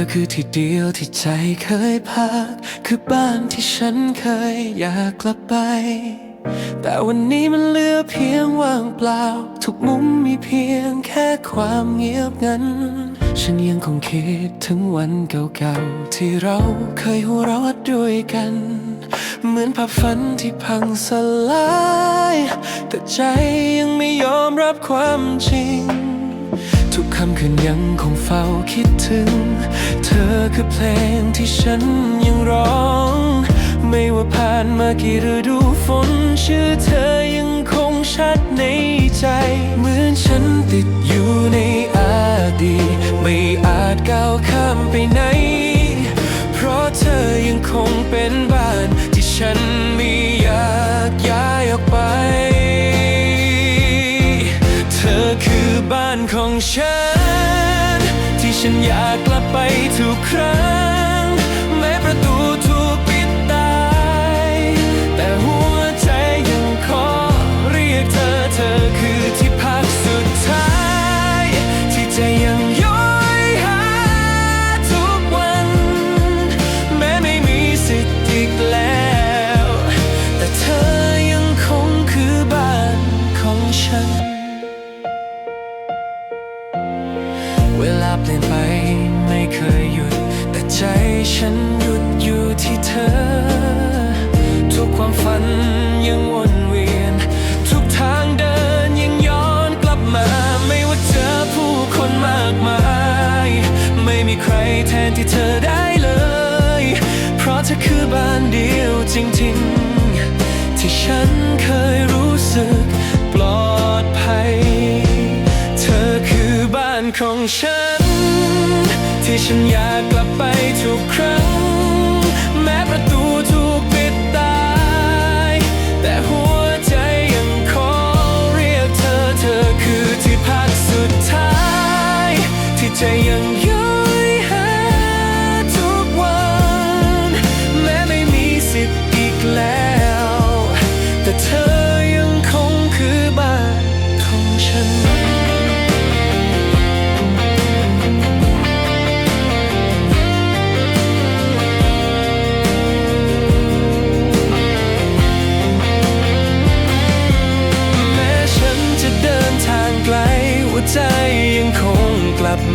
อคือที่เดียวที่ใจเคยพัก คือบ้านที่ฉันเคยอยากกลับไป แต่วันนี้มันเหลือเพียงว่างเปล่า ทุกมุมมีเพียงแค่ความเงียบงัน ฉันยังคงคิดถึงวันเก่าๆ ที่เราเคยหัวเราะด้วยกัน เหมือนภาพฝันที่พังสลาย แต่ใจยังไม่ยอมรับความจริง ทุกคำคืนยังคงเฝ้าคิดถึง เธอคือเพลงที่ฉันยังร้อง ไม่ว่าผ่านมากี่ฤดูฝน ชื่อเธอยังคงชัดในใจ เหมือนฉันติดอยู่ในอดีตไม่อาจก้าวข้ามไปไหน ฉัน ที่ฉันอยากกลับไปทุกครั้ง เปลี่ยนไปไม่เคยหยุด แต่ใจฉันหยุดอยู่ที่เธอ ทุกความฝันยังวนเวียน ทุกทางเดินยังย้อนกลับมา ไม่ว่าเจอผู้คนมากมาย ไม่มีใครแทนที่เธอได้เลย เพราะเธอคือบ้านเดียวจริงๆ ที่ฉันเคยรู้สึกปลอดภัย เธอคือบ้านของฉัน ที่ฉันอยากกลับไปทุกครั้ง แม้ประตูถูกปิดตาย แต่หัวใจยังขอเรียกเธอเธอคือที่พักสุดท้าย ที่ใจยังย้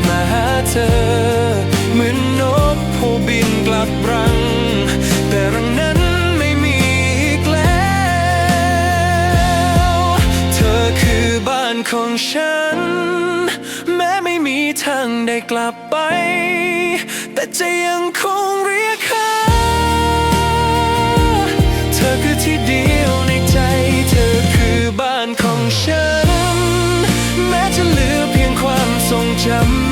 มาหาเธอ เหมือนนกผู้บินกลับรัง แต่รังนั้นไม่มีอีกแล้ว เธอคือบ้านของฉัน แม้ไม่มีทางได้กลับไป แต่จะยังคงเรียกหาเธอคือที่เดียวในใจ เธอคือบ้านของฉัน แม้จะเหลือเพียงความทรงจำ